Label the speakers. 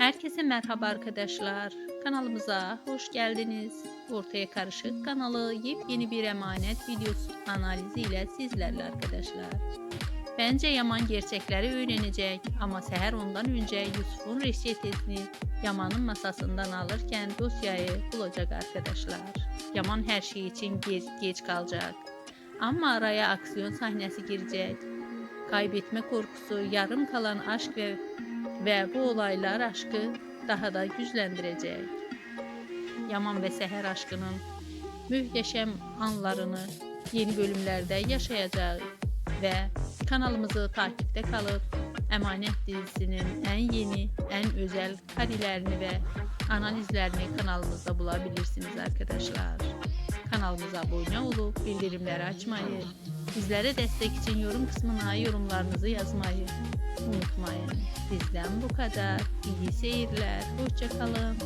Speaker 1: Herkese merhaba arkadaşlar. Kanalımıza hoş geldiniz. Ortaya Karışık kanalı yepyeni bir emanet videosu analizi ile sizlerle arkadaşlar. Bence Yaman gerçekleri öğrenecek ama Seher ondan önce Yusuf'un reçetesini Yaman'ın masasından alırken dosyayı bulacak arkadaşlar. Yaman her şey için geç, geç kalacak. Ama araya aksiyon sahnesi girecek. Kaybetme korkusu, yarım kalan aşk ve ve bu olaylar aşkı daha da güçlendirecek. Yaman ve Seher aşkının muhteşem anlarını yeni bölümlerde yaşayacağız ve kanalımızı takipte kalıp Emanet dizisinin en yeni, en özel karelerini ve analizlerini kanalımızda bulabilirsiniz arkadaşlar. Kanalımıza abone olup bildirimleri açmayı, bizlere destek için yorum kısmına yorumlarınızı yazmayı unutmayın. Bizden bu kadar. İyi seyirler. Hoşçakalın.